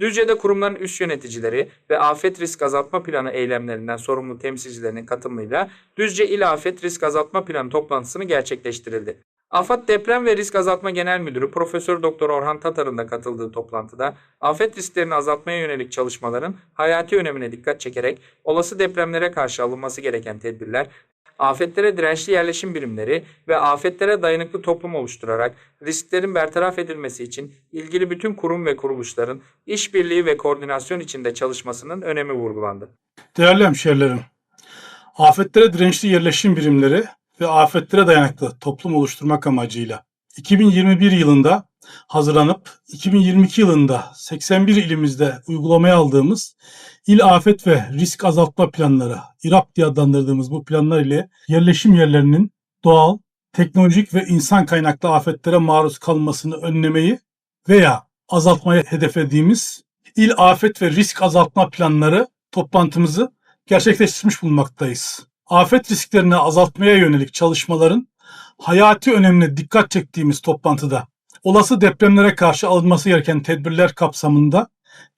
Düzce'de kurumların üst yöneticileri ve afet risk azaltma planı eylemlerinden sorumlu temsilcilerinin katılımıyla Düzce İl Afet Risk Azaltma Planı toplantısını gerçekleştirildi. AFAD Deprem ve Risk Azaltma Genel Müdürü Profesör Doktor Orhan Tatar'ın da katıldığı toplantıda afet risklerini azaltmaya yönelik çalışmaların hayati önemine dikkat çekerek olası depremlere karşı alınması gereken tedbirler, afetlere dirençli yerleşim birimleri ve afetlere dayanıklı toplum oluşturarak risklerin bertaraf edilmesi için ilgili bütün kurum ve kuruluşların işbirliği ve koordinasyon içinde çalışmasının önemi vurgulandı. Değerli hemşehrilerim, afetlere dirençli yerleşim birimleri ve afetlere dayanıklı toplum oluşturmak amacıyla 2021 yılında hazırlanıp 2022 yılında 81 ilimizde uygulamaya aldığımız İl Afet ve Risk Azaltma Planları, İRAP diye adlandırdığımız bu planlar ile yerleşim yerlerinin doğal, teknolojik ve insan kaynaklı afetlere maruz kalmasını önlemeyi veya azaltmayı hedeflediğimiz İl Afet ve Risk Azaltma Planları toplantımızı gerçekleştirmiş bulunmaktayız. Afet risklerini azaltmaya yönelik çalışmaların hayati önemine dikkat çektiğimiz toplantıda olası depremlere karşı alınması gereken tedbirler kapsamında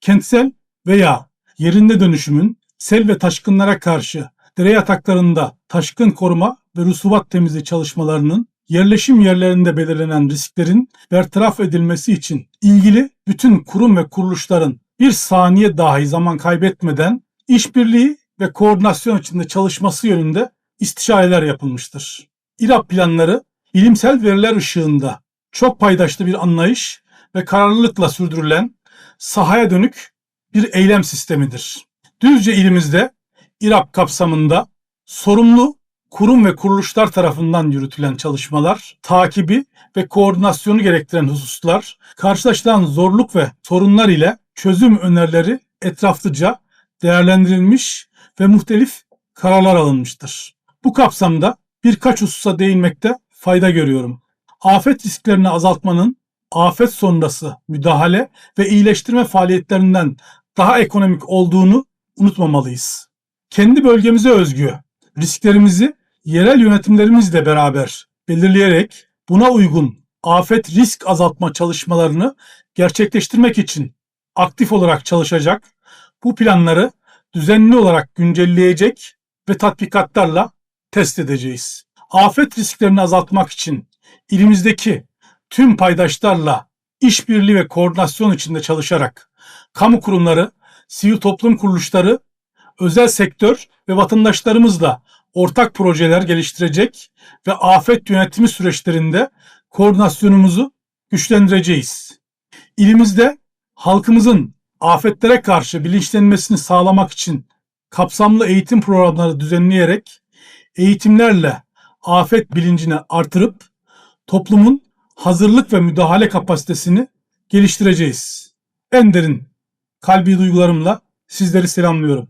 kentsel veya yerinde dönüşümün sel ve taşkınlara karşı dere yataklarında taşkın koruma ve rusubat temizliği çalışmalarının yerleşim yerlerinde belirlenen risklerin bertaraf edilmesi için ilgili bütün kurum ve kuruluşların bir saniye dahi zaman kaybetmeden işbirliği ve koordinasyon içinde çalışması yönünde istişareler yapılmıştır. İRAP planları bilimsel veriler ışığında çok paydaşlı bir anlayış ve kararlılıkla sürdürülen sahaya dönük bir eylem sistemidir. Düzce ilimizde İRAP kapsamında sorumlu kurum ve kuruluşlar tarafından yürütülen çalışmalar, takibi ve koordinasyonu gerektiren hususlar, karşılaşılan zorluk ve sorunlar ile çözüm önerileri etraflıca değerlendirilmiş ve muhtelif kararlar alınmıştır. Bu kapsamda birkaç hususa değinmekte fayda görüyorum. Afet risklerini azaltmanın afet sonrası müdahale ve iyileştirme faaliyetlerinden daha ekonomik olduğunu unutmamalıyız. Kendi bölgemize özgü risklerimizi yerel yönetimlerimizle beraber belirleyerek buna uygun afet risk azaltma çalışmalarını gerçekleştirmek için aktif olarak çalışacak, bu planları düzenli olarak güncelleyecek ve tatbikatlarla test edeceğiz. Afet risklerini azaltmak için ilimizdeki tüm paydaşlarla işbirliği ve koordinasyon içinde çalışarak kamu kurumları, sivil toplum kuruluşları, özel sektör ve vatandaşlarımızla ortak projeler geliştirecek ve afet yönetimi süreçlerinde koordinasyonumuzu güçlendireceğiz. İlimizde halkımızın afetlere karşı bilinçlenmesini sağlamak için kapsamlı eğitim programları düzenleyerek eğitimlerle afet bilincini artırıp toplumun hazırlık ve müdahale kapasitesini geliştireceğiz. En derin kalbi duygularımla sizleri selamlıyorum.